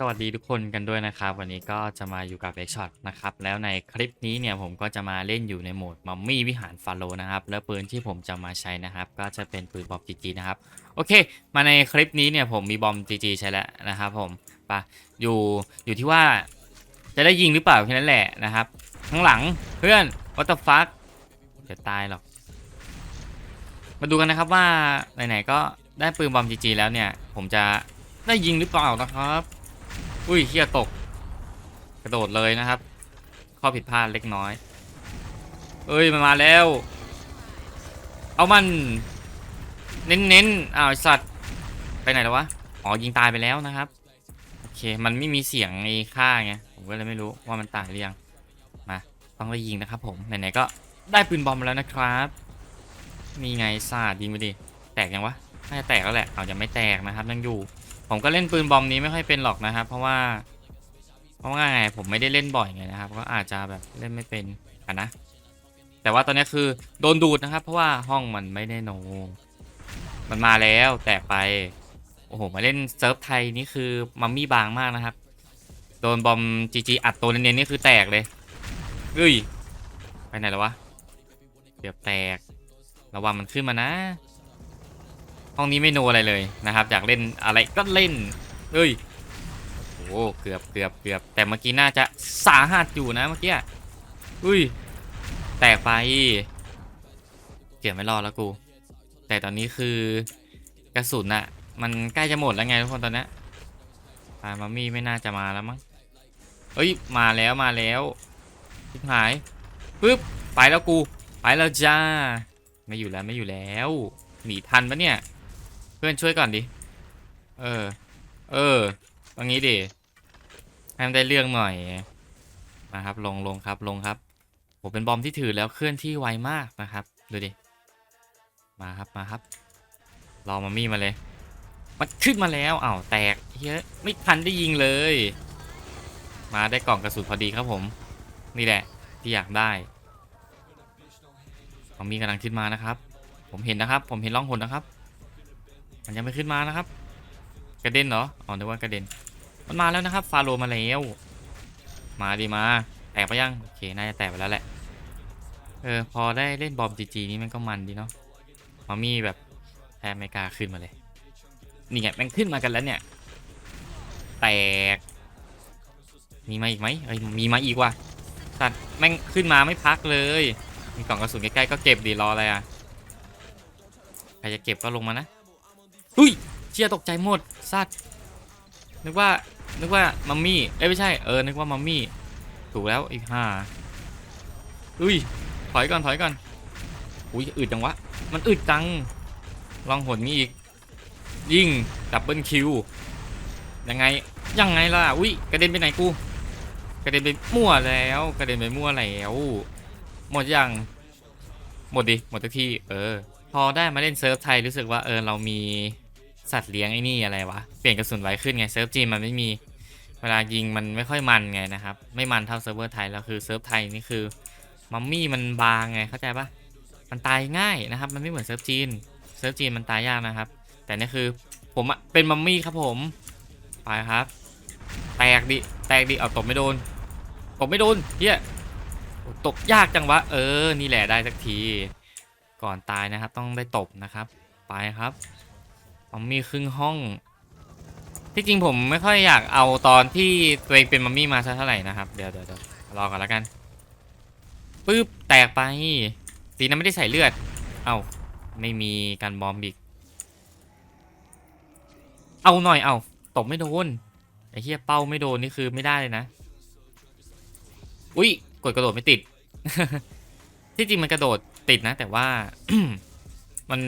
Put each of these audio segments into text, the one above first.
สวัสดีทุกคนกันด้วยนะครับ วันนี้ก็จะมาอยู่กับเอ็กช็อตนะครับ แล้วในคลิปนี้เนี่ยผมก็จะมาเล่นอยู่ในโหมดมัมมี่วิหารฟาโลนะครับ แล้วปืนที่ผมจะมาใช้นะครับ ก็จะเป็นปืนบอมจีจีนะครับ โอเค มาในคลิปนี้เนี่ยผมมีบอมจีจีใช้แล้วนะครับผมไปะอยู่อยู่ที่ว่าจะได้ยิงหรือเปล่าแค่นั้นแหละนะครับข้างหลังเพื่อนวัตฟักเดี๋ยวตายหรอก มาดูกันนะครับว่าไหนๆก็ได้ปืนบอมจีจีแล้วเนี่ย ผมจะได้ยิงหรือเปล่านะครับ อุ้ยเฮียตก กระโดดเลยนะครับ ข้อผิดพลาดเล็กน้อย เอ้ยมันมาแล้ว เอามัน เน้นๆอ้าวสัตว์ไปไหนแล้ววะ อ๋อยิงตายไปแล้วนะครับ โอเคมันไม่มีเสียงไอ้ค่าไง ผมก็เลยไม่รู้ว่ามันตายหรือยัง มา ต้องไปยิงนะครับผมไหนๆก็ได้ปืนบอมมาแล้วนะครับนี่ไงซาดยิงไปดิ แตกยังวะน่าจะแตกแล้วแหละ เอายังไม่แตกนะครับยังอยู่ ผมก็เล่นปืนบอมนี้ไม่ค่อยเป็นหรอกนะครับ เพราะว่า เพราะว่าไงผมไม่ได้เล่นบ่อยไงนะครับ ก็อาจจะแบบเล่นไม่เป็นอะนะ แต่ว่าตอนนี้คือโดนดูดนะครับ เพราะว่าห้องมันไม่ได้โนมันมาแล้วแตกไป โอ้โห มาเล่นเซิร์ฟไทยนี่คือมัมมี่บางมากนะครับ โดนบอมจีจีอัดตัวเนียนๆนี่คือแตกเลยเฮ้ย ไปไหนแล้ววะเดี๋ยวแตก ระวังมันขึ้นมานะ ห้องนี้ไม่โนอะไรเลยนะครับอยากเล่นอะไรก็เล่นเฮ้ยโอ้เกือบเกือบเกือบแต่เมื่อกี้น่าจะสาหัสอยู่นะเมื่อกี้อุ้ยแตกไปเกือบไม่รอดแล้วกู แต่ตอนนี้คือกระสุนอะมันใกล้จะหมดแล้วไงทุกคนตอนนี้ปามามี่ไม่น่าจะมาแล้วมั้งเฮ้ยมาแล้วมาแล้วทิบหายปึ๊บไปแล้วกูไปแล้วจ้า ไม่อยู่แล้วไม่อยู่แล้วหนีทันปะเนี่ย พื่อนช่วยก่อนดิ เออ เออตรงนี้ดิให้มันได้เรื่องหน่อย มาครับลงลงครับลงครับผมเป็นบอมที่ถือแล้วเคลื่อนที่ไวมากนะครับ ดูดิ มาครับมาครับ รอมามี่มาเลย มันขึ้นมาแล้วอ้าวแตกเฮ้ยไม่ทันได้ยิงเลย มาได้กล่องกระสุนพอดีครับผม นี่แหละที่อยากได้มามี่กำลังขึ้นมานะครับ ผมเห็นนะครับ ผมเห็นร่องหนนะครับ มันยังไม่ขึ้นมานะครับ กระเด็นเหรออ๋อนึกว่ากระเด็น มันมาแล้วนะครับ ฟาโรมาแล้ว มาดีมา แตกไปยัง โอเค น่าจะแตกไปแล้วแหละ เออ พอได้เล่นบอมจีจีนี่มันก็มันดีเนาะมามีแบบแทบไม่กาขึ้นมาเลย นี่ไงแม่งขึ้นมากันแล้วเนี่ย แตก มีมาอีกไหมเอ้ย มีมาอีกว่ะสัตว์แม่งขึ้นมาไม่พักเลย มีกล่องกระสุนใกล้ๆก็เก็บดีรออะไรอะ ใครจะเก็บก็ลงมานะ อุ้ยเชียตกใจหมดสัตว์นึกว่านึกว่ามัมมี่เอ้ยไม่ใช่เออนึกว่ามัมมี่ถูกแล้วอีกห้าอุ้ยถอยก่อนถอยก่อนอุ้ยอึดจังวะมันอึดจังลองหนมีอีก ยิงดับเบิลคิวยังไงยังไงล่ะอุ้ยกระเด็นไปไหนกูกระเด็นไปมั่วแล้วกระเด็นไปมั่วแล้วหมดยังหมดดิหมดทุกที่เออพอได้มาเล่นเซิร์ฟไทยรู้สึกว่าเออเรามี สัตว์เลี้ยงไอ้นี่อะไรวะ เปลี่ยนกระสุนไวขึ้นไงเซิร์ฟจีนมันไม่มีเวลายิงมันไม่ค่อยมันไงนะครับ ไม่มันเท่าเซิร์ฟเวอร์ไทยแล้วคือเซิร์ฟไทยนี่คือมัมมี่มันบางไงเข้าใจปะมันตายง่ายนะครับ มันไม่เหมือนเซิร์ฟจีนเซิร์ฟจีนมันตายยากนะครับ แต่นี่คือผมเป็นมัมมี่ครับผมไปครับ แตกดิแตกดิเอาตบไม่โดนตบไม่โดนเฮียตบยากจังวะเออ นี่แหละได้สักที ก่อนตายนะครับ ต้องได้ตบนะครับ ไปครับ มัมมี่ครึ่งห้อง ที่จริงผมไม่ค่อยอยากเอาตอนที่ตัวเองเป็นมัมมี่มาซะเท่าไหร่นะครับเดี๋ยวเดี๋ยวเดี๋ยวรอก่อนแล้วกันปึ๊บแตกไป สีนั้นไม่ได้ใส่เลือด เอา้าไม่มีการบอมบิก เอาหน่อยเอาตบไม่โดนไอ้เหี้ยเป้าไม่โดนนี่คือไม่ได้เลยนะ อุ้ยกดกระโดดไม่ติด ที่จริงมันกระโดดติดนะ แต่ว่า มัน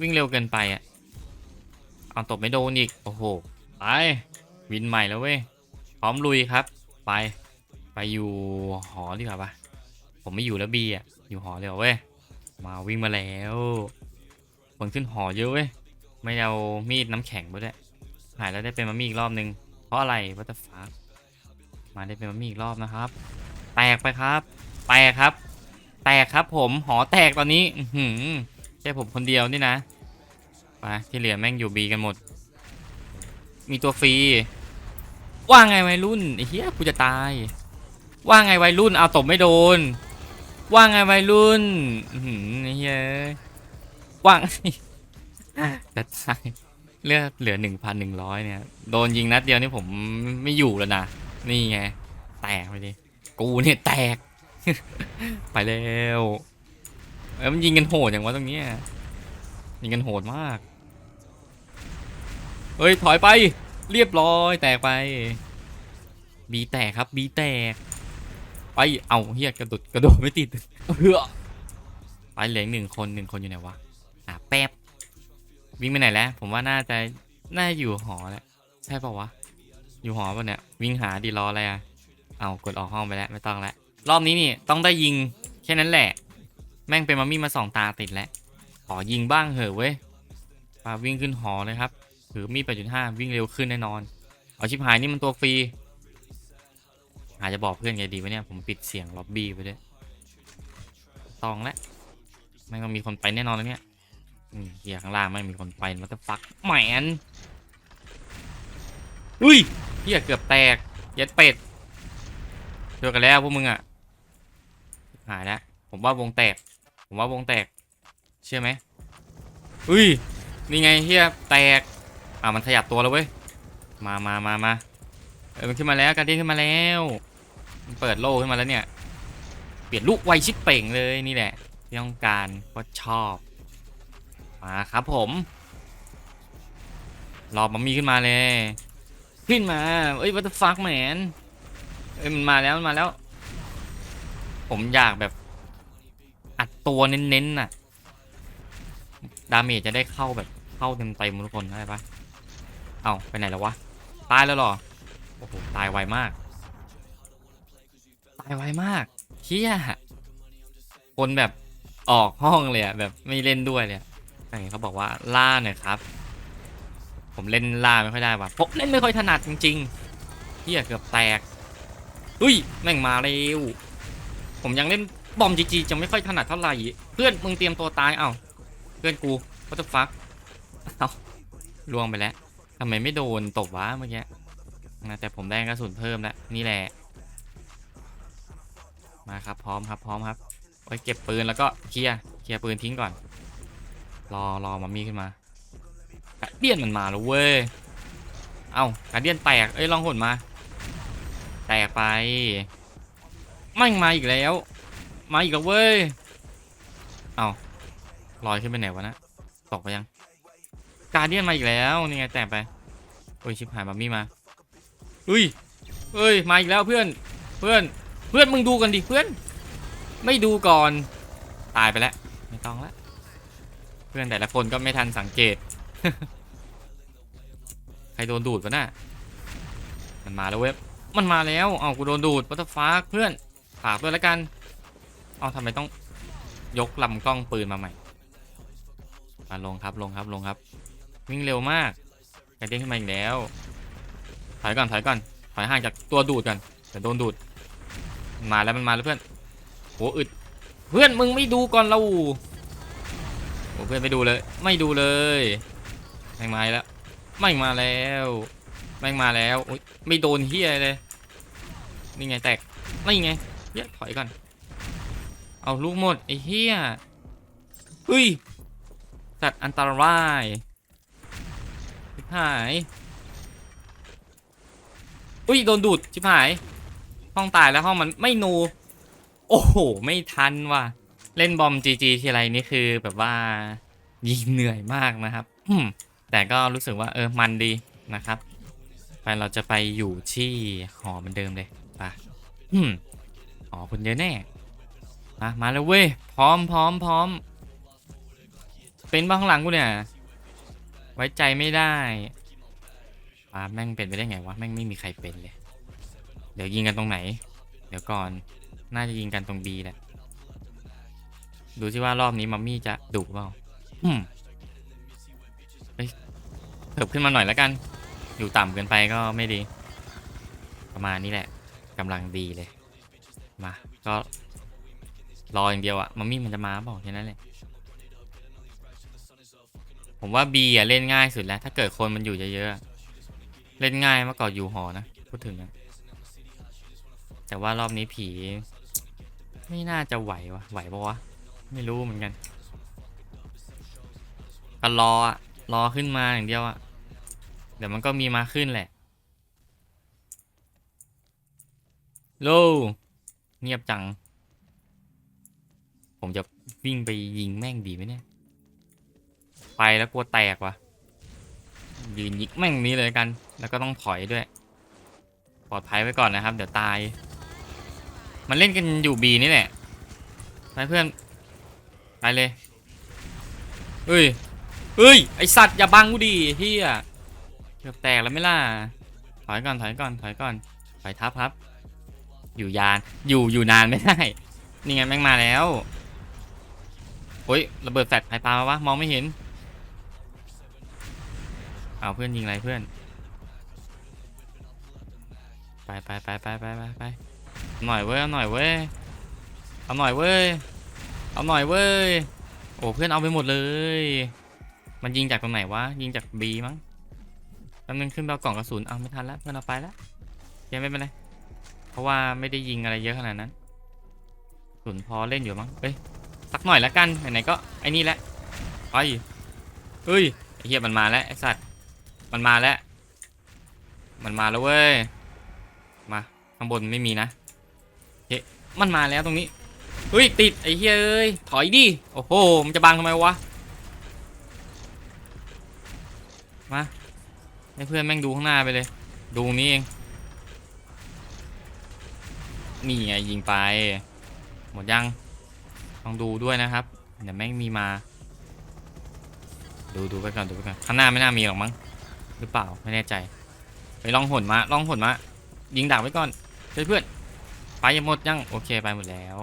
วิ่งเร็วเกินไปอะ เอาตบไม่โดนอีก โอ้โห ไป วินใหม่แล้วเว้ย พร้อมลุยครับ ไป ไปอยู่หอดีกว่าปะผมไม่อยู่แล้วบีอะ อยู่หอเลยเหรอเว้ย มาวิ่งมาแล้วคนขึ้นหอเยอะเว้ย ไม่เอามีดน้ำแข็งไปด้วยหายแล้วได้เป็นมามี่อีกรอบนึง เพราะอะไรวัตฟ้ามาได้เป็นมามี่อีกรอบนะครับ แตกไปครับ แตกครับ แตกครับผม หอแตกตอนนี้ อือหือแค่ผมคนเดียวนี่นะ ไปที่เหลือแม่งอยู่บีกันหมด มีตัวฟรี ว่าไงวัยรุ่นไอ้เหี้ยกูจะตาย ว่าไงวัยรุ่นเอาตบไม่โดน ว่าไงวัยรุ่นไอ้เหี้ยว่างจะตายเลือดเหลือหนึ่งพันหนึ่งร้อยเนี่ย โดนยิงนัดเดียวนี่ผมไม่อยู่แล้วนะ นี่ไง แตกไปดิ กูเนี่ยแตก ไปแล้วเอ้ยมันยิงกันโหดอย่างวะตรงนี้ยยิงกันโหดมาก เฮ้ยถอยไปเรียบร้อยแตกไปบีแตกครับบีแตก ไปเอาเฮียกระโดดกระโดดไม่ติดเฮ้อไปเหลือหนึ่งคนหนึ่งคนอยู่ไหนวะอะแป๊บวิ่งไปไหนแล้ว ผมว่าน่าจะน่าอยู่หอแหละใช่ปะวะ อยู่หอปะเนี่ยวิ่งหาดีรออะไรอะเอากดออกห้องไปแล้วไม่ต้องแล้วรอบนี้นี่ต้องได้ยิงแค่นั้นแหละ แม่งเป็นมัมมี่มาสองตาติดแล้วขอยิงบ้างเหอะเว้ยปาวิ่งขึ้นหอเลยครับ ถือมีด8.5วิ่งเร็วขึ้นแน่นอน เอาชิบหายนี่มันตัวฟรี อาจจะบอกเพื่อนไงดีวะเนี่ย ผมปิดเสียงล็อบบี้ไปด้วยตองแล้วม่ต้องมีคนไปแน่นอนแล้วเนี่ยอืมเฮียข้างล่างไม่มีคนไปมันจะฟักแหมนอุ้ยเฮียเกือบแตกย็ดเป็ดเจอกันแล้วพวกมึงอะหายแล้วผมว่าวงแตก ผมว่าวงแตก เชื่อไหมอุ้ยนี่ไงเฮียแตก อ่ามันขยับตัวแล้วเว้ย มามามามาเออมันขึ้นมาแล้วการเด้นขึ้นมาแล้ว มันเปิดโล่ขึ้นมาแล้วเนี่ย เปลี่ยนลูกไวชิปเป่งเลยนี่แหละที่ต้องการก็ชอบ มาครับผมรอมัมมี่ขึ้นมาเลย ขึ้นมา เอ้ยวัตฟักแมนเอ้ยมันมาแล้วมันมาแล้ว ผมอยากแบบอัดตัวเน้นๆน่ะ ดาเมจจะได้เข้าแบบเข้าเต็มเต็มๆทุกคนได้ปะ เอาไปไหนแล้ววะ ตายแล้วหรอ โอ้โห ตายไวมาก ตายไวมากเฮียคนแบบออกห้องเลยอะแบบไม่เล่นด้วยเลยอะไงเขาบอกว่าล่าหน่อยครับ ผมเล่นล่าไม่ค่อยได้ว่ะผมเล่นไม่ค่อยถนัดจริงๆเฮียเกือบแตกอุ้ยแม่งมาเร็ว ผมยังเล่นบอมจีจีจะไม่ค่อยถนัดเท่าไหร่เพื่อนมึงเตรียมตัวตายเอ้าเพื่อนกู what the fuck เอาล่วงไปแล้ว ทำไมไม่โดนตบวะเมื่อกี้นะแต่ผมได้กระสุนเพิ่มแล้วนี่แหละ มาครับพร้อมครับพร้อมครับไว้เก็บปืนแล้วก็เคลียร์เคลียร์ปืนทิ้งก่อน รอรอมามีขึ้นมากระเดียนมันมาแล้วเว้ยเอ้ากระเดียนแตกเอ้ยลองหนมา แตกไปไม่งมาอีกแล้ว มาอีกแล้วเว้ยเอาลอยขึ้นไปไหนวะนะตกไปยัง การเดียนมาอีกแล้วนี่ไงแตกไปโอ้ยชิบหายมามี่มาอุ้ยเอ้ยมาอีกแล้วเพื่อนเพื่อนเพื่อนมึงดูกันดิเพื่อน ไม่ดูก่อนตายไปแล้วไม่ต้องละเพื่อนแต่ละคนก็ไม่ทันสังเกต ใครโดนดูดวะน่ะมันมาแล้วเว็บมันมาแล้วเอากูโดนดูดวัตฟ้าเพื่อนฝากด้วยแล้วกันเอาทำไมต้องยกลำกล้องปืนมาใหม่มาลงครับลงครับลงครับ วิ่งเร็วมากกระเด้งขึ้นมาอีกแล้วถอยก่อนถอยก่อนถอยห่างจากตัวดูดก่อนเดี๋ยวโดนดูดมาแล้วมันมาแล้วเพื่อนโหอึดเพื่อนมึงไม่ดูก่อนเราโหเพื่อนไม่ดูเลย ไม่ดูเลยแม่งมาแล้วไม่งมาแล้วแม่งมาแล้วโอ๊ยไม่โดนเฮียเลยนี่ไงแตกนี่ไงเฮียถอยก่อนเอาลูกหมดไอ้เฮียเฮ้ยสัตว์อันตราย หาย อุ้ยโดนดูดชิบหาย ห้องตายแล้วห้องมันไม่นู โอ้โห ไม่ทันว่ะ เล่นบอมจีจีทีไรนี่คือแบบว่ายิงเหนื่อยมากนะครับ อืมแต่ก็รู้สึกว่าเออมันดีนะครับ ไปเราจะไปอยู่ที่หอเหมือนเดิมเลยไปอืมหอคนเยอะแน่มามาแล้วเว้ย พร้อมพร้อมพร้อมเป็นบ้างข้างหลังกูเนี่ย ไว้ใจไม่ได้อ่าแม่งเป็นไปได้ไงวะ แม่งไม่มีใครเป็นเลย เดี๋ยวยิงกันตรงไหน เดี๋ยวก่อน น่าจะยิงกันตรงบีแหละ ดูสิว่ารอบนี้มัมมี่จะดุเปล่าอืมเฮ้ยเถิบขึ้นมาหน่อยแล้วกัน อยู่ต่ำเกินไปก็ไม่ดี ประมาณนี้แหละกำลังดีเลย มา ก็รออย่างเดียวอะมัมมี่มันจะมาเปล่าแค่นั้นแหละ ผมว่า B อะเล่นง่ายสุดแล้ว ถ้าเกิดคนมันอยู่เยอะๆอะเล่นง่ายมากกว่าอยู่หอนะ พูดถึงอะแต่ว่ารอบนี้ผี ไม่น่าจะไหววะไหวปะวะ ไม่รู้เหมือนกันก็รออะรอขึ้นมาอย่างเดียวอะเดี๋ยวมันก็มีมาขึ้นแหละโลเงียบจัง ผมจะวิ่งไปยิงแม่งดีไหมเนี่ย ไปแล้วกลัวแตกว่ะยืนยิงแม่งนี้เลยกัน แล้วก็ต้องถอยด้วย ปลอดภัยไว้ก่อนนะครับ เดี๋ยวตาย มันเล่นกันอยู่บีนี่แหละไปเพื่อนไปเลยเฮ้ยเฮ้ยไอสัตว์อย่าบังกูดิเฮียเกือบแตกแล้วไม่ล่ะถอยก่อนถอยก่อนถอยก่อนถอยทับครับ อยู่ยานอยู่อยู่นานไม่ได้นี่ไงแม่งมาแล้วโอ้ยระเบิดแฟลชใครปามาวะมองไม่เห็น เอาเพื่อนยิงอะไรเพื่อน ไปไปไปไปไปไปไปหน่อยเว้ยเอาหน่อยเว้ยเอาหน่อยเว้ยเอาหน่อยเว้ยโอ้เพื่อนเอาไปหมดเลย มันยิงจากตรงไหนวะยิงจากบีมั้งแป๊บนึงขึ้นไปเอากล่องกระสุนเอาไม่ทันแล้วเพื่อนเอาไปแล้วยังไม่เป็นไรเพราะว่าไม่ได้ยิงอะไรเยอะขนาดนั้นสุนพอเล่นอยู่มั้งเอ้ยสักหน่อยแล้วกันไหนๆก็ไอ้นี่แหละไปเฮ้ยไอเหี้ยมันมาแล้วไอ้สัตว์ มันมาแล้ว มันมาแล้วเว้ย มาข้างบนไม่มีนะเฮ้มันมาแล้วตรงนี้เฮ้ยติดไอ้เฮ้ยเอ้ยถอยดิโอ้โหมันจะบังทำไมวะมาให้เพื่อนแม่งดูข้างหน้าไปเลย ดูนี้เองนี่ไงยิงไป หมดยังต้องดูด้วยนะครับเดี๋ยวแม่งมีมา ดูดูไปก่อนดูไปก่อนข้างหน้าไม่น่ามีหรอกมั้ง หรือเปล่าไม่แน่ใจ ไปลองหนมาลองหนมายิงดักไว้ก่อนเฮ้ยเพื่อนไปยังหมดยังโอเคไปหมดแล้ว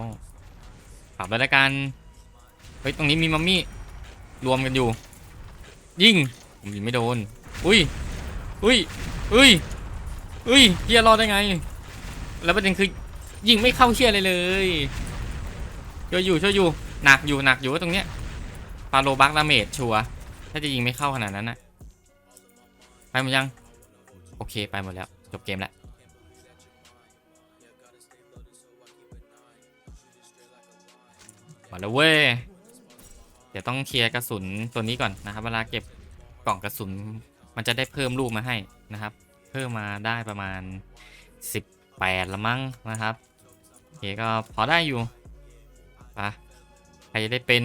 ปรับไปแล้วกันเฮ้ยตรงนี้มีมัมมี่รวมกันอยู่ ยิงผมยิงไม่โดนอุ้ยอุ้ยอุ้ยอุ้ยเฮียรอดได้ไง แล้วประเด็นคือยิงไม่เข้าเชียเลยเลยช่วยอยู่ช่วยอยู่หนักอยู่หนักอยู่ว่าตรงเนี้ยฟาโลบักดาเมจชัวถ้าจะยิงไม่เข้าขนาดนั้นนะ ไปหมดยัง โอเคไปหมดแล้ว จบเกมแล้วมาแล้วเว้ย เดี๋ยวต้องเคลียร์กระสุนตัวนี้ก่อนนะครับ เวลาเก็บกล่องกระสุน มันจะได้เพิ่มลูกมาให้นะครับ เพิ่มมาได้ประมาณ 18 ละมั้งนะครับโอเคก็พอได้อยู่ไปะใครจะได้เป็น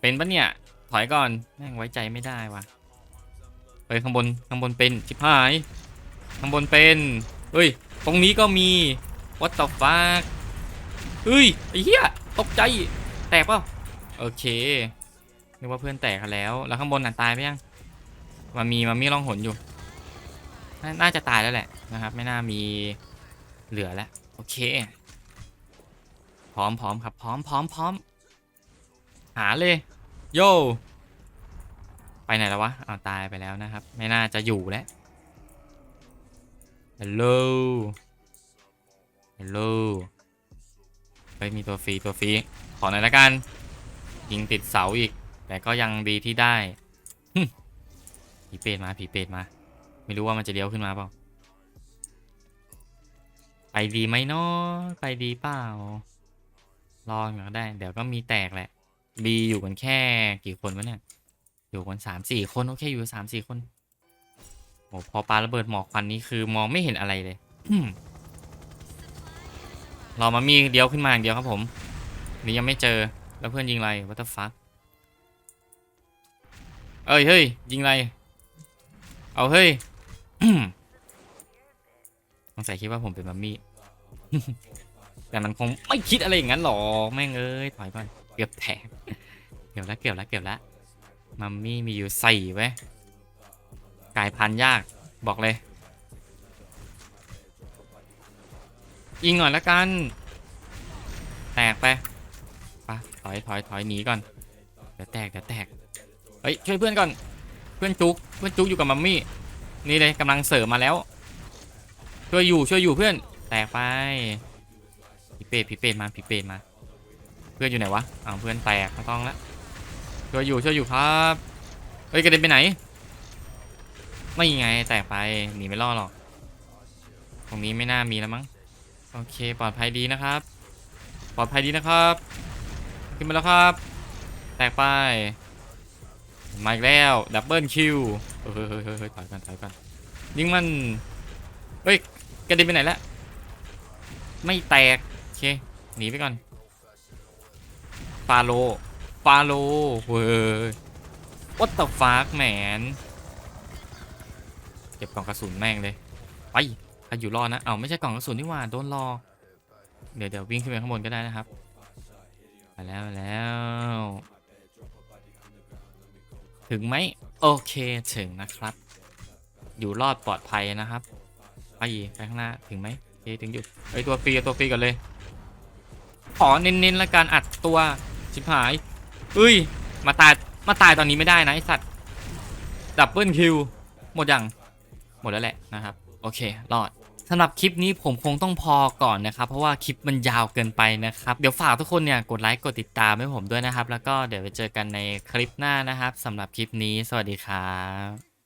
เป็นปะเนี่ย ถอยก่อน แม่งไว้ใจไม่ได้วะ เฮ้ยข้างบนข้างบนเป็นชิบหายข้างบนเป็นเฮ้ยตรงนี้ก็มี what the fuck เฮ้ยไอ้เหี้ยตกใจแตกเปล่าโอเคนึกว่าเพื่อนแตกแล้วแล้วข้างบนน่ะตายไปยังมันมีมันมีร่องหนอยู่นน่าจะตายแล้วแหละนะครับ ไม่น่ามีเหลือแล้วโอเค พร้อมพร้อมครับพร้อมพร้อมพร้อมหาเลยโย ไปไหนแล้ววะเอาตายไปแล้วนะครับ ไม่น่าจะอยู่แล้วฮัลโหลฮัลโหลเฮ้ยมีตัวฟรีตัวฟรีขอหน่อยละกันยิงติดเสาอีก แต่ก็ยังดีที่ได้ผีเปรตมาผีเปรตมา ไม่รู้ว่ามันจะเลี้ยวขึ้นมาเปล่าไปดีไหมเนาะไปดีเปล่า รอก่อนก็ได้ เดี๋ยวก็มีแตกแหละบีอยู่กันแค่กี่คนวะเนี่ย อยู่กันสามสี่คน โอเค อยู่สามสี่คนโอ้พอปาระเบิดหมอกควันนี้คือมองไม่เห็นอะไรเลยเรอมามีเดียวขึ้นมาอย่างเดียวครับผมนี่ยังไม่เจอแล้วเพื่อนยิงอะไร what the fuck เอ้ยเฮ้ยยิงอะไรเอาเฮ้ยสงสัยคิดว่าผมเป็นมัมมี่แต่มันคงไม่คิดอะไรอย่างนั้นหรอแม่งเอ้ยถอยก่อนเกือบแตกเกือบแล้วเกือบแล้วเกือบแล้ว มัมมี่มีอยู่สี่ไว้กลายพันธุ์ยากบอกเลย ยิงหน่อยละกัน แตกไปไปถอยถอยถอยหนีก่อน เดี๋ยวแตกเดี๋ยวแตก เฮ้ย ช่วยเพื่อนก่อน เพื่อนจุก เพื่อนจุกอยู่กับมัมมี่ นี่เลยกำลังเสริมมาแล้ว ช่วยอยู่ช่วยอยู่เพื่อน แตกไปผีเป็ดผีเป็ดมาผีเป็ดมา เพื่อนอยู่ไหนวะอ้าวเพื่อนแตกไม่ต้องละ ช่วยอยู่ช่วยอยู่ครับเฮ้ยกระเด็นไปไหน ไม่ไงแตกไปหนีไม่รอดหรอก ตรงนี้ไม่น่ามีแล้วมั้งโอเคปลอดภัยดีนะครับ ปลอดภัยดีนะครับ ขึ้นมาแล้วครับ แตกไปมาอีกแล้วดับเบิลคิวเฮ้ยเฮ้ยเฮ้ยเฮ้ยถอยกันถอยกันยิงมันเฮ้ยกระเด็นไปไหนล้วไม่แตกโอเคหนีไปก่อนฟาโลาโลเว้ย what the fuck man เก็บกล่องกระสุนแม่งเลย ไปใครอยู่รอดนะ เอาไม่ใช่กล่องกระสุนนี่หว่า โดนรอ เดี๋ยวเดี๋ยววิ่งขึ้นไปข้างบนก็ได้นะครับ ไปแล้วแล้ว ถึงไหม โอเคถึงนะครับ อยู่รอดปลอดภัยนะครับ ไปไปข้างหน้าถึงไหมโอถึงอยู่ไอตัวฟรีเอตัวฟรีก่อนเลย ขอเน้นๆและการอัดตัวชิบหาย เฮ้ย มาตาย มาตายตอนนี้ไม่ได้นะไอสัตว์ ดับเบิลคิว หมดยัง หมดแล้วแหละนะครับ โอเค รอดสำหรับคลิปนี้ผมคงต้องพอก่อนนะครับ เพราะว่าคลิปมันยาวเกินไปนะครับ เดี๋ยวฝากทุกคนเนี่ยกดไลค์กดติดตามให้ผมด้วยนะครับ แล้วก็เดี๋ยวไปเจอกันในคลิปหน้านะครับสำหรับคลิปนี้ สวัสดีครับ